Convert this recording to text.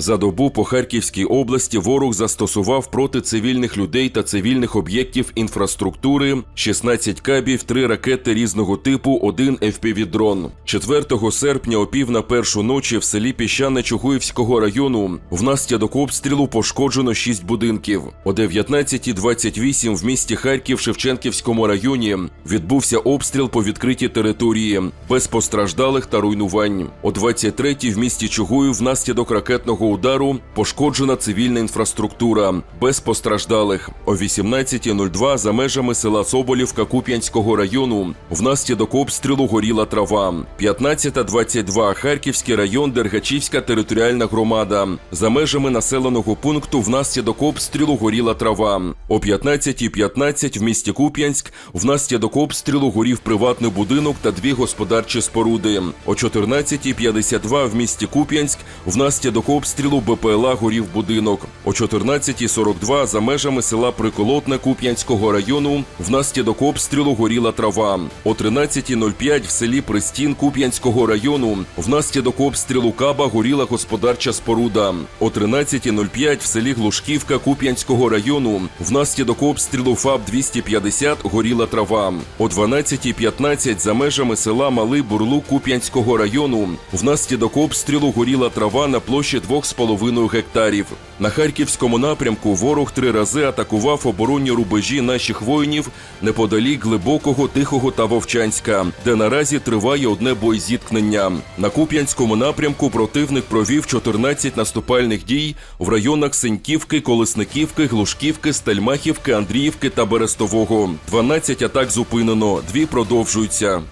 За добу по Харківській області ворог застосував проти цивільних людей та цивільних об'єктів інфраструктури 16 кабів, 3 ракети різного типу, 1 FPV-дрон. 4 серпня о пів на першу ночі в селі Піщане Чугуївського району внаслідок обстрілу пошкоджено 6 будинків. О 19.28 в місті Харків Шевченківському районі відбувся обстріл по відкритій території без постраждалих та руйнувань. О 23.00 в місті Чугуїв внаслідок ракетного удару пошкоджена цивільна інфраструктура без постраждалих. О 18.02 за межами села Соболівка Куп'янського району внаслідок обстрілу горіла трава. 15.22 Харківський район Дергачівська територіальна громада. За межами населеного пункту внаслідок обстрілу горіла трава. О 15.15 в місті Куп'янськ внаслідок обстрілу горів приватний будинок та дві господарчі споруди. О 14.52 в місті Куп'янськ внаслідок обстрілу БПЛА горів будинок. О 14.42 за межами села Приколотне Куп'янського району внаслідок обстрілу горіла трава. О 13.05 в селі Пристін Куп'янського району внаслідок обстрілу Каба горіла господарча споруда. О 13.05 в селі Глушківка Куп'янського району внаслідок обстрілу ФАБ 250 горіла трава. О 12.15 за межами села Малий Бурлук Куп'янського району внаслідок обстрілу горіла трава на площі 2,5 гектарів. На харківському напрямку ворог три рази атакував оборонні рубежі наших воїнів неподалік глибокого, тихого та вовчанська, де наразі триває одне боєзіткнення. На Куп'янському напрямку противник провів 14 наступальних дій в районах Сеньківки, Колесниківки, Глушківки, Стельмахівки, Андріївки та Берестового. 12 атак зупинено, дві продовжуються.